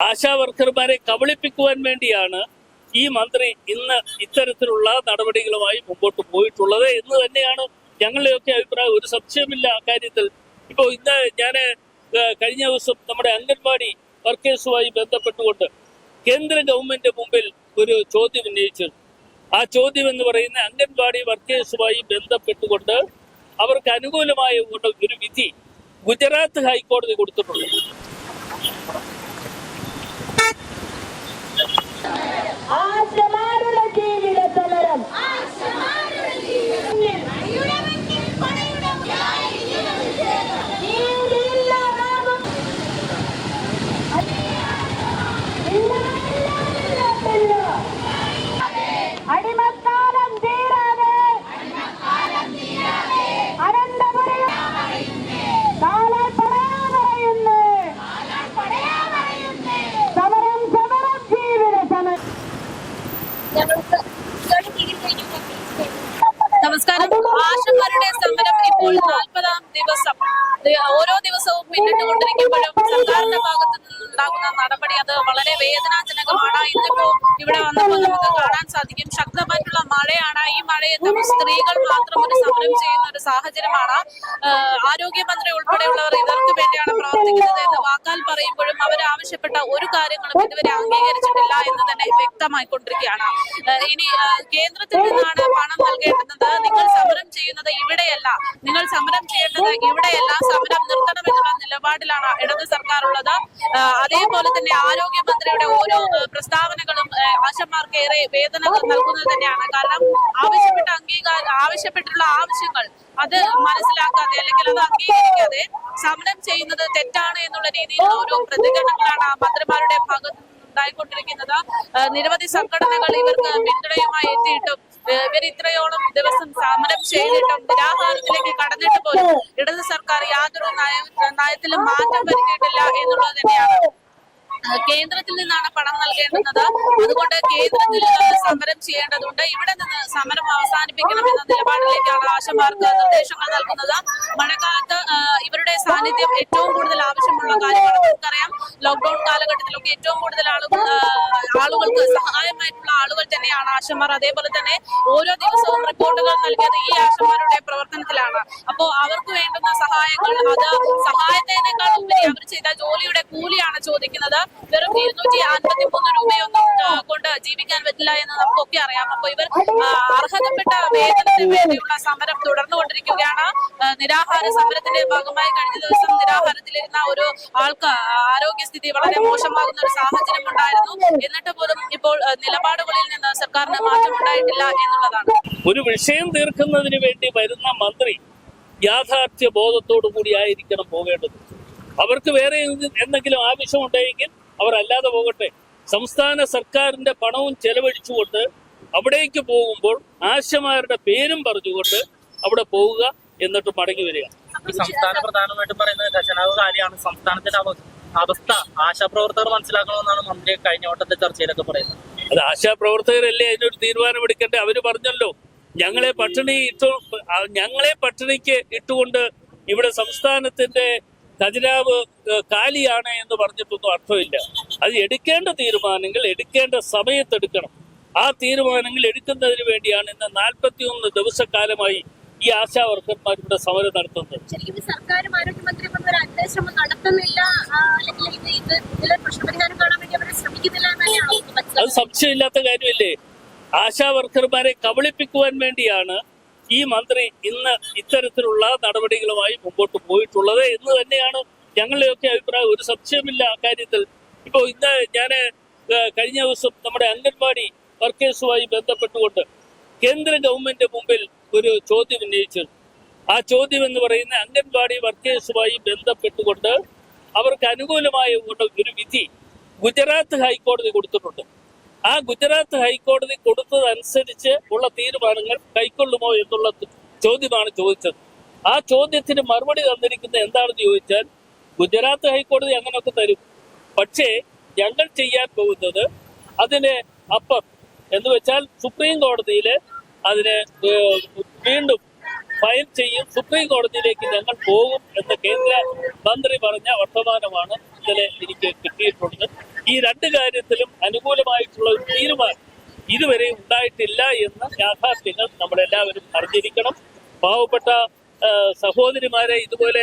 ആശാ വർക്കർമാരെ കബളിപ്പിക്കുവാൻ വേണ്ടിയാണ് ഈ മന്ത്രി ഇന്ന് ഇത്തരത്തിലുള്ള നടപടികളുമായി മുമ്പോട്ട് പോയിട്ടുള്ളത് എന്ന് തന്നെയാണ് ഞങ്ങളുടെയൊക്കെ അഭിപ്രായം. ഒരു സംശയമില്ല അക്കാര്യത്തിൽ ഇപ്പോ ഇന്ന് ഞാൻ കഴിഞ്ഞ ദിവസം നമ്മുടെ അംഗൻവാടി വർക്കേഴ്സുമായി ബന്ധപ്പെട്ടുകൊണ്ട് കേന്ദ്ര ഗവൺമെന്റ് മുമ്പിൽ ഒരു ചോദ്യം ഉന്നയിച്ചു. ആ ചോദ്യം എന്ന് പറയുന്ന അംഗൻവാടി വർക്കേഴ്സുമായി ബന്ധപ്പെട്ടുകൊണ്ട് അവർക്ക് അനുകൂലമായ ഒരു ഒരു വിധി ഗുജറാത്ത് ഹൈക്കോടതി കൊടുത്തിട്ടുണ്ട്. ആശമാരുടെ ജീവിത സമരം നീതിയില്ലാതാകും. ഇല്ല, ഇല്ല, ഇല്ല. അടിമക്കാലം തീരാതെ അനന്തപുരം കാലാൽ പറയാ പറയുന്നു സമരം സമരം ജീവിത സമരം ഞങ്ങൾക്ക് നമസ്കാരം ആശമാരുടെ സമരം ഇപ്പോൾ ദിവസം. ഓരോ ദിവസവും പിന്നിട്ടുകൊണ്ടിരിക്കുമ്പോഴും സർക്കാരിന്റെ ഭാഗത്ത് നിന്നുണ്ടാകുന്ന നടപടി അത് വളരെ വേദനാജനകമാണ് ഇന്നിപ്പോ ഇവിടെ വന്നപ്പോൾ നമുക്ക് കാണാൻ സാധിക്കും. ശക്തമായിട്ടുള്ള മഴയാണ്. ഈ മഴയത്തും സ്ത്രീകൾ മാത്രം ഒരു സമരം ചെയ്യുന്ന ഒരു സാഹചര്യമാണ്. ആരോഗ്യമന്ത്രി ഉൾപ്പെടെയുള്ളവർ ഇവർക്ക് വേണ്ടിയാണ് പ്രവർത്തിക്കുന്നത് എന്ന് വാക്കാൽ പറയുമ്പോഴും അവർ ആവശ്യപ്പെട്ട ഒരു കാര്യങ്ങളും ഇതുവരെ അംഗീകരിച്ചിട്ടില്ല എന്ന് തന്നെ വ്യക്തമായിക്കൊണ്ടിരിക്കുകയാണ്. ഇനി കേന്ദ്രത്തിൽ നിന്നാണ് പണം നൽകേണ്ടത് നിങ്ങൾ സമരം ചെയ്യുന്നത് ഇവിടെയല്ല. നിങ്ങൾ സമരം ചെയ്യേണ്ടത് ഇവിടെയല്ല. സമരം നിർത്തണമെന്നുള്ള നിലപാടിലാണ് ഇടത് സർക്കാർ ഉള്ളത്. അതേപോലെ തന്നെ ആരോഗ്യമന്ത്രിയുടെ ഓരോ പ്രസ്താവനകളും ആശമാർക്ക് ഏറെ വേദന നൽകുന്നത് തന്നെയാണ്. കാരണം ആവശ്യപ്പെട്ട അംഗീകാരം ആവശ്യപ്പെട്ടുള്ള ആവശ്യങ്ങൾ അത് മനസ്സിലാക്കാതെ അല്ലെങ്കിൽ അത് അംഗീകരിക്കാതെ സമരം ചെയ്യുന്നത് തെറ്റാണ് എന്നുള്ള രീതിയിലുള്ള ഓരോ പ്രതികരണങ്ങളാണ് മന്ത്രിമാരുടെ ഭാഗത്ത് ഉണ്ടായിക്കൊണ്ടിരിക്കുന്നത് നിരവധി സംഘടനകൾ ഇവർക്ക് പിന്തുണയുമായി എത്തിയിട്ടും ഇവർ ഇത്രയോളം ദിവസം സമരം ചെയ്തിട്ടും നിരാഹാരത്തിലേക്ക് കടന്നിട്ട് പോലും ഇടത് സർക്കാർ യാതൊരു നയ നയത്തിലും മാറ്റം വരുത്തിയിട്ടില്ല എന്നുള്ളത് തന്നെയാണ്. കേന്ദ്രത്തിൽ നിന്നാണ് പണം നൽകേണ്ടുന്നത്. അതുകൊണ്ട് കേന്ദ്രത്തിൽ നിന്ന് സമരം ചെയ്യേണ്ടതുണ്ട്. ഇവിടെ നിന്ന് സമരം അവസാനിപ്പിക്കണം എന്ന നിലപാടിലേക്കാണ് ആശമാർക്ക് നിർദ്ദേശങ്ങൾ നൽകുന്നത്. മഴക്കാലത്ത് ഇവരുടെ സാന്നിധ്യം ഏറ്റവും കൂടുതൽ ആവശ്യമുള്ള കാര്യമാണ്. നമുക്കറിയാം ലോക്ക്ഡൌൺ കാലഘട്ടത്തിലൊക്കെ ഏറ്റവും കൂടുതൽ ആളുകൾ ആളുകൾക്ക് സഹായമായിട്ടുള്ള ആളുകൾ തന്നെയാണ് ആശമാർ. അതേപോലെ തന്നെ ഓരോ ദിവസവും റിപ്പോർട്ടുകൾ നൽകിയത് ഈ ആശമാരുടെ പ്രവർത്തനത്തിലാണ്. അപ്പോ അവർക്ക് വേണ്ടുന്ന സഹായങ്ങൾ അത് സഹായത്തിനേക്കാൾ ഉപരി അവർ ചെയ്ത ജോലിയുടെ കൂലിയാണ് ചോദിക്കുന്നത്. വെറും ഇരുന്നൂറ്റി അൻപത്തി മൂന്ന് രൂപയൊന്നും കൊണ്ട് ജീവിക്കാൻ പറ്റില്ല എന്ന് നമുക്കൊക്കെ അറിയാം. അപ്പൊ ഇവർ അർഹതപ്പെട്ട വേതനത്തിന് വേണ്ടിയുള്ള സമരം തുടർന്നുകൊണ്ടിരിക്കുകയാണ്. നിരാഹാര സമരത്തിന്റെ ഭാഗമായി കഴിഞ്ഞ ദിവസം നിരാഹാരത്തിലിരുന്ന ഒരു ആൾക്ക് ആരോഗ്യസ്ഥിതി വളരെ മോശമാകുന്ന ഒരു സാഹചര്യം ഉണ്ടായിരുന്നു എന്നിട്ട് പോലും ഇപ്പോൾ നിലപാടുകളിൽ നിന്ന് സർക്കാരിന് മാറ്റമുണ്ടായിട്ടില്ല എന്നുള്ളതാണ്. ഒരു വിഷയം തീർക്കുന്നതിന് വേണ്ടി വരുന്ന മന്ത്രി യാഥാർത്ഥ്യ ബോധത്തോടു കൂടി ആയിരിക്കണം പോകേണ്ടത്. അവർക്ക് വേറെ എന്ത് എന്തെങ്കിലും ആവശ്യമുണ്ടെങ്കിൽ അവർ അല്ലാതെ പോകട്ടെ. സംസ്ഥാന സർക്കാരിന്റെ പണവും ചെലവഴിച്ചുകൊണ്ട് അവിടേക്ക് പോകുമ്പോൾ ആശമാരുടെ പേരും പറഞ്ഞുകൊണ്ട് അവിടെ പോവുക എന്നിട്ട് മടങ്ങി വരിക. ഈ സംസ്ഥാന പ്രധാനമായിട്ടും പറയുന്നത് ഖജനാവ് കാര്യമാണ് സംസ്ഥാനത്തിന്റെ അവ- അവസ്ഥ ആശാപ്രവർത്തകർ മനസ്സിലാക്കണമെന്നാണ് മന്ത്രി കഴിഞ്ഞ ഓട്ടത്തെ ചർച്ചയിലൊക്കെ പറയുന്നത്. അത് ആശാപ്രവർത്തകരല്ലേ അതിനൊരു തീരുമാനം എടുക്കട്ടെ അവർ പറഞ്ഞല്ലോ ഞങ്ങളെ പട്ടിണി ഇട്ടു ഞങ്ങളെ പട്ടിണിക്ക് ഇട്ടുകൊണ്ട് ഇവിടെ സംസ്ഥാനത്തിന്റെ ഖജനാവ് കാലിയാണ് എന്ന് പറഞ്ഞിട്ടൊന്നും അർത്ഥമില്ല. അത് എടുക്കേണ്ട തീരുമാനങ്ങൾ എടുക്കേണ്ട സമയത്ത് എടുക്കണം. ആ തീരുമാനങ്ങൾ എടുക്കുന്നതിന് വേണ്ടിയാണ് ഇന്ന് നാൽപ്പത്തിയൊന്ന് ദിവസക്കാലമായി ഈ ആശാ വർക്കർമാർ ഇവിടെ സമരം നടത്തുന്നത്. ശരിക്കും സർക്കാരും അന്വേഷണം നടത്തുന്നില്ല. അല്ലെങ്കിൽ ഇത് ഇത് കാണാൻ വേണ്ടി ശ്രമിക്കുന്നില്ല അത് സംശയമില്ലാത്ത കാര്യമല്ലേ? ആശാ വർക്കർമാരെ കബളിപ്പിക്കുവാൻ വേണ്ടിയാണ് ഈ മന്ത്രി ഇന്ന് ഇത്തരത്തിലുള്ള നടപടികളുമായി മുമ്പോട്ട് പോയിട്ടുള്ളത് എന്ന് തന്നെയാണ് ഞങ്ങളുടെയൊക്കെ അഭിപ്രായം. ഒരു സംശയമില്ല ആ കാര്യത്തിൽ. ഇപ്പോൾ ഇന്ന് ഞാൻ കഴിഞ്ഞ ദിവസം നമ്മുടെ അംഗൻവാടി വർക്കേഴ്സുമായി ബന്ധപ്പെട്ടുകൊണ്ട് കേന്ദ്ര ഗവൺമെന്റ് മുമ്പിൽ ഒരു ചോദ്യം ഉന്നയിച്ചു. ആ ചോദ്യം എന്ന് പറയുന്ന അംഗൻവാടി വർക്കേഴ്സുമായി ബന്ധപ്പെട്ടുകൊണ്ട് അവർക്ക് അനുകൂലമായ ഒരു- വിധി ഗുജറാത്ത് ഹൈക്കോടതി കൊടുത്തിട്ടുണ്ട്. ആ ഗുജറാത്ത് ഹൈക്കോടതി കൊടുത്തതനുസരിച്ച് ഉള്ള തീരുമാനങ്ങൾ കൈക്കൊള്ളുമോ എന്നുള്ള ചോദ്യമാണ് ചോദിച്ചത്. ആ ചോദ്യത്തിന് മറുപടി തന്നിരിക്കുന്നത് എന്താണെന്ന് ചോദിച്ചാൽ ഗുജറാത്ത് ഹൈക്കോടതി അങ്ങനെയൊക്കെ തരും. പക്ഷേ ഞങ്ങൾ ചെയ്യാൻ പോകുന്നത് അതിന് അപ്പം എന്ന് വെച്ചാൽ സുപ്രീം കോടതിയിൽ അതിന് വീണ്ടും ഫയൽ ചെയ്യും. സുപ്രീം കോടതിയിലേക്ക് ഞങ്ങൾ പോകും എന്ന് കേന്ദ്ര മന്ത്രി പറഞ്ഞ വർത്തമാനമാണ് ഇന്നലെ എനിക്ക് കിട്ടിയിട്ടുള്ളത്. ഈ രണ്ട് കാര്യത്തിലും അനുകൂലമായിട്ടുള്ള ഒരു തീരുമാനം ഇതുവരെ ഉണ്ടായിട്ടില്ല എന്ന് യാഥാർത്ഥ്യങ്ങൾ നമ്മളെല്ലാവരും അറിഞ്ഞിരിക്കണം. പാവപ്പെട്ട സഹോദരിമാരെ ഇതുപോലെ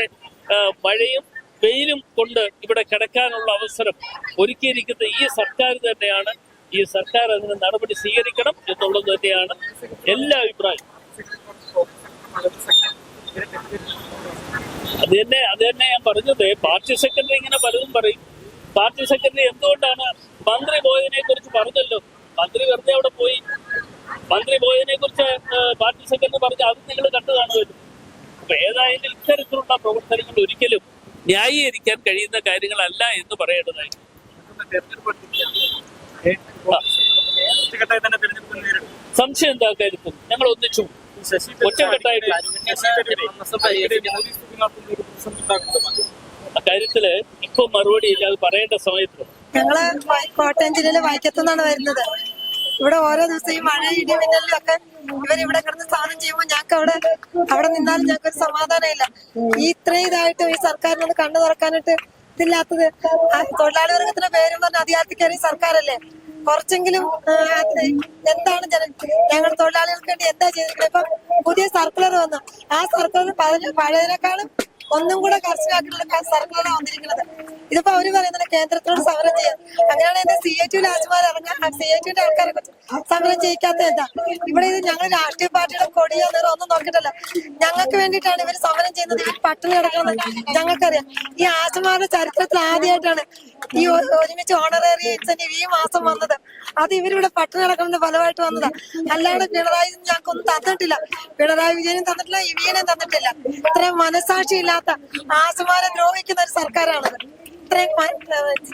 മഴയും വെയിലും കൊണ്ട് ഇവിടെ കിടക്കാനുള്ള അവസരം ഒരുക്കിയിരിക്കുന്ന ഈ സർക്കാർ തന്നെയാണ്. ഈ സർക്കാർ അതിന് നടപടി സ്വീകരിക്കണം എന്നുള്ളത് തന്നെയാണ് എല്ലാ അഭിപ്രായവും അത് തന്നെ ഞാൻ പറഞ്ഞത് പാർട്ടി സെക്രട്ടറി ഇങ്ങനെ പലതും പറയും. പാർട്ടി സെക്രട്ടറി എന്തുകൊണ്ടാണ് മന്ത്രി പോയതിനെ കുറിച്ച് പറഞ്ഞല്ലോ? മന്ത്രി വെറുതെ അവിടെ പോയി. മന്ത്രി പോയതിനെ കുറിച്ച് പാർട്ടി സെക്രട്ടറി പറഞ്ഞു അത് നിങ്ങൾ കണ്ടു കാണുമല്ലോ. അപ്പൊ ഏതായാലും ഇത്തരത്തിലുള്ള പ്രവർത്തനങ്ങൾ ഒരിക്കലും ന്യായീകരിക്കാൻ കഴിയുന്ന കാര്യങ്ങളല്ല എന്ന് പറയേണ്ടതായി. സംശയം എന്താ കാര്യത്തിൽ? ഞങ്ങൾ ഒന്നിച്ചു. ഒറ്റക്കെട്ടായിട്ട് അക്കാര്യത്തിൽ ഇപ്പൊ മറുപടി ഇല്ല അത് പറയേണ്ട സമയത്ത് ഞങ്ങൾ കോട്ടയം ജില്ലയിലെ വായിക്കത്തുനിന്നാണ് വരുന്നത്. ഇവിടെ ഓരോ ദിവസം ഈ മഴ ഇടി മിന്നലിലും ഒക്കെ ഇവരിവിടെ ഇവിടെ കിടന്ന് സാധനം ചെയ്യുമ്പോൾ ഞങ്ങൾക്ക് അവിടെ അവിടെ നിന്നാലും ഞങ്ങൾക്ക് ഒരു സമാധാനമില്ല. ഈ ഇത്രയും ഇതായിട്ട് ഈ സർക്കാരിനൊന്ന് കണ്ണു തുറക്കാനായിട്ട് ഇതില്ലാത്തത് ആ തൊഴിലാളി വർഗത്തിന്റെ പേരും പറഞ്ഞ അധികാരത്തിൽ കയറി സർക്കാരല്ലേ? കുറച്ചെങ്കിലും എന്താണ് ഞങ്ങൾ തൊഴിലാളികൾക്ക് വേണ്ടി എന്താ ചെയ്തിരിക്കുന്നത്? ഇപ്പൊ പുതിയ സർക്കുലർ വന്നു. ആ സർക്കുലർ പഴയതിനേക്കാളും ഒന്നും കൂടെ കർശനമാക്കിയിട്ടുള്ള സർക്കുലർ വന്നിരിക്കുന്നത്. ഇതിപ്പോ അവർ പറയുന്നത് കേന്ദ്രത്തിനോട് സമരം ചെയ്യാം എന്റെ സി എ ടു ആശുമാർ ഇറങ്ങാൻ സി എ ടിയുടെ ആൾക്കാരെ കുറിച്ച് സമരം ജയിക്കാത്ത എന്താ? ഇവിടെ ഇത് ഞങ്ങൾ രാഷ്ട്രീയ പാർട്ടിയുടെ കൊടിയോ നേരം ഒന്നും നോക്കിയിട്ടല്ല. ഞങ്ങൾക്ക് വേണ്ടിയിട്ടാണ് ഇവർ സമരം ചെയ്യുന്നത്. ഇവർ പട്ടിണി കിടക്കുന്നത് ഞങ്ങൾക്കറിയാം. ഈ ആശുമാരുടെ ചരിത്രത്തിൽ ആദ്യമായിട്ടാണ് ഈ ഒരുമിച്ച് ഓണറേറിയ ഇൻസെന്റീവ് ഈ മാസം വന്നത്. അത് ഇവരിവിടെ പട്ടിണി കിടക്കുന്നത് ഫലമായിട്ട് വന്നതാ. അല്ലാണ്ട് പിണറായി ഞങ്ങൾക്കൊന്നും തന്നിട്ടില്ല. പിണറായി വിജയനും തന്നിട്ടില്ല ഇവിയനും തന്നിട്ടില്ല. ഇത്രയും മനസാക്ഷി ഇല്ലാത്ത ആശുമാരെ ദ്രോഹിക്കുന്ന ഒരു സർക്കാരാണത്. ഇത്രയും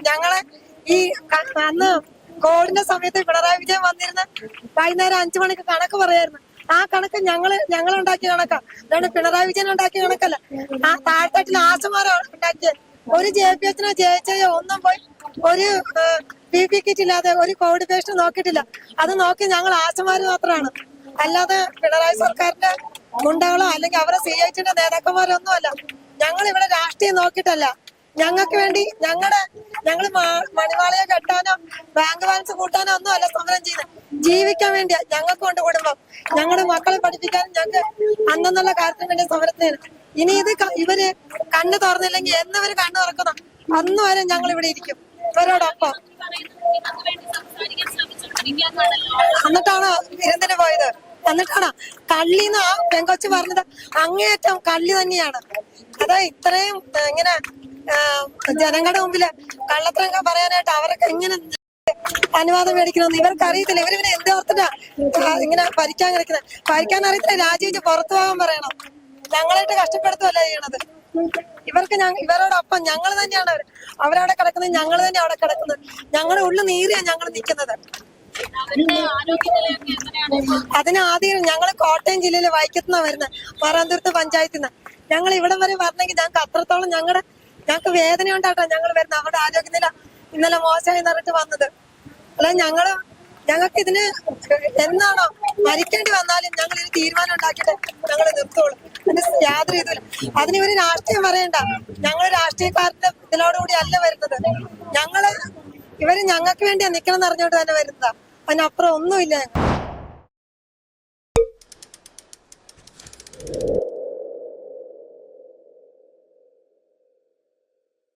ഞങ്ങളെ ഈ അന്ന് കോവിഡിന്റെ സമയത്ത് പിണറായി വിജയൻ വന്നിരുന്ന വൈകുന്നേരം അഞ്ചു മണിക്ക് കണക്ക് പറയായിരുന്നു. ആ കണക്ക് ഞങ്ങൾ ഞങ്ങൾ ഉണ്ടാക്കിയ കണക്കാ. അതാണ് പിണറായി വിജയൻ ഉണ്ടാക്കിയ കണക്കല്ല. ആ താഴ്ത്തട്ടിൽ ആശുമാരെ ഉണ്ടാക്കിയത്. ഒരു ജെ പി എച്ചിനോ എച്ച് ഒന്നും പോയി ഒരു പി പി കിറ്റ് ഇല്ലാതെ ഒരു കോവിഡ് പേഷ്യന്റ് നോക്കിയിട്ടില്ല. അത് നോക്കി ഞങ്ങൾ ആശുമാര് മാത്രമാണ് അല്ലാതെ പിണറായി സർക്കാരിന്റെ ഗുണ്ടകളോ അല്ലെങ്കിൽ അവരെ സി ഐ ടിന്റെ നേതാക്കന്മാരോ ഒന്നും അല്ല. ഞങ്ങൾ ഇവിടെ രാഷ്ട്രീയം നോക്കിയിട്ടല്ല. ഞങ്ങൾക്ക് വേണ്ടി ഞങ്ങളുടെ ഞങ്ങൾ മണിവാളയെ കെട്ടാനോ ബാങ്ക് ബാലൻസ് കൂട്ടാനോ ഒന്നും അല്ല സമരം ചെയ്യുന്നത് ജീവിക്കാൻ വേണ്ടിയാ ഞങ്ങൾക്ക് കൊണ്ട് കുടുംബം. ഞങ്ങളുടെ മക്കളെ പഠിപ്പിക്കാൻ ഞങ്ങൾക്ക് അന്നെന്നുള്ള കാര്യത്തിന് വേണ്ടി സമരത്തിന് ഇനി ഇത് ഇവർ കണ്ണു തുറന്നില്ലെങ്കിൽ എന്നിവര് കണ്ണു തുറക്കണം അന്ന് വരെ ഞങ്ങൾ ഇവിടെ ഇരിക്കും. ഇവരോടൊപ്പം എന്നിട്ടാണോ വിരുന്നിന് പോയത്? എന്നിട്ടാണ് കള്ളിന്ന് ആ പെങ്കൊച്ച് പറഞ്ഞത് അങ്ങേയറ്റം കള്ളി തന്നെയാണ്. അതാ ഇത്രയും ഇങ്ങനെ ജനങ്ങളുടെ മുമ്പിൽ കള്ളത്തരങ്ങൾ പറയാനായിട്ട് അവർക്ക് എങ്ങനെ അനുവാദം മേടിക്കണമെന്ന് ഇവർക്ക് അറിയത്തില്ല ഇവരിവനെ എന്ത് ഓർത്തിട്ടാ ആ, ഇങ്ങനെ ഭരിക്കാൻ കിടക്കുന്നത് ഭരിക്കാൻ അറിയത്തില്ല രാജിവെച്ച് പുറത്തു പോകാൻ പറയണം. ഞങ്ങളായിട്ട് കഷ്ടപ്പെടുത്തുമല്ല ചെയ്യണത്? ഇവർക്ക് ഇവരോടൊപ്പം ഞങ്ങൾ തന്നെയാണ് അവർ അവരവിടെ കിടക്കുന്നത് ഞങ്ങൾ തന്നെ അവിടെ കിടക്കുന്നത്. ഞങ്ങളുടെ ഉള്ളിൽ നീറിയാണ് ഞങ്ങൾ നിൽക്കുന്നത്. അതിന് ആദ്യം ഞങ്ങൾ കോട്ടയം ജില്ലയിലെ വൈക്കത്തുനിന്നാണ് വരുന്നത് മറാന്തുരത്ത് പഞ്ചായത്തിൽ നിന്ന് ഞങ്ങൾ ഇവിടം വരെ വരണമെങ്കിൽ ഞങ്ങൾക്ക് അത്രത്തോളം ഞങ്ങളുടെ ഞങ്ങൾക്ക് വേദന ഉണ്ടാട്ടോ ഞങ്ങൾ വരുന്ന അവരുടെ ആരോഗ്യനില ഇന്നലെ മോശമായി നിറഞ്ഞിട്ട് വന്നത്. അല്ല ഞങ്ങൾ ഞങ്ങൾക്ക് ഇതിന് എന്നാണോ മരിക്കേണ്ടി വന്നാലും ഞങ്ങൾ ഇത് തീരുമാനം ഉണ്ടാക്കിയിട്ട് ഞങ്ങൾ നിർത്തുള്ളൂ. യാതൊരു ഇതുമില്ല. അതിന് ഇവർ രാഷ്ട്രീയം പറയണ്ട. ഞങ്ങൾ രാഷ്ട്രീയക്കാരുടെ ഇതിനോടുകൂടി അല്ല വരുന്നത്. ഞങ്ങൾ ഇവർ ഞങ്ങൾക്ക് വേണ്ടിയാ നിക്കണം എന്ന് അറിഞ്ഞോണ്ട് തന്നെ വരുന്നതാ. അതിനപ്പുറം ഒന്നുമില്ല ഞങ്ങൾക്ക്.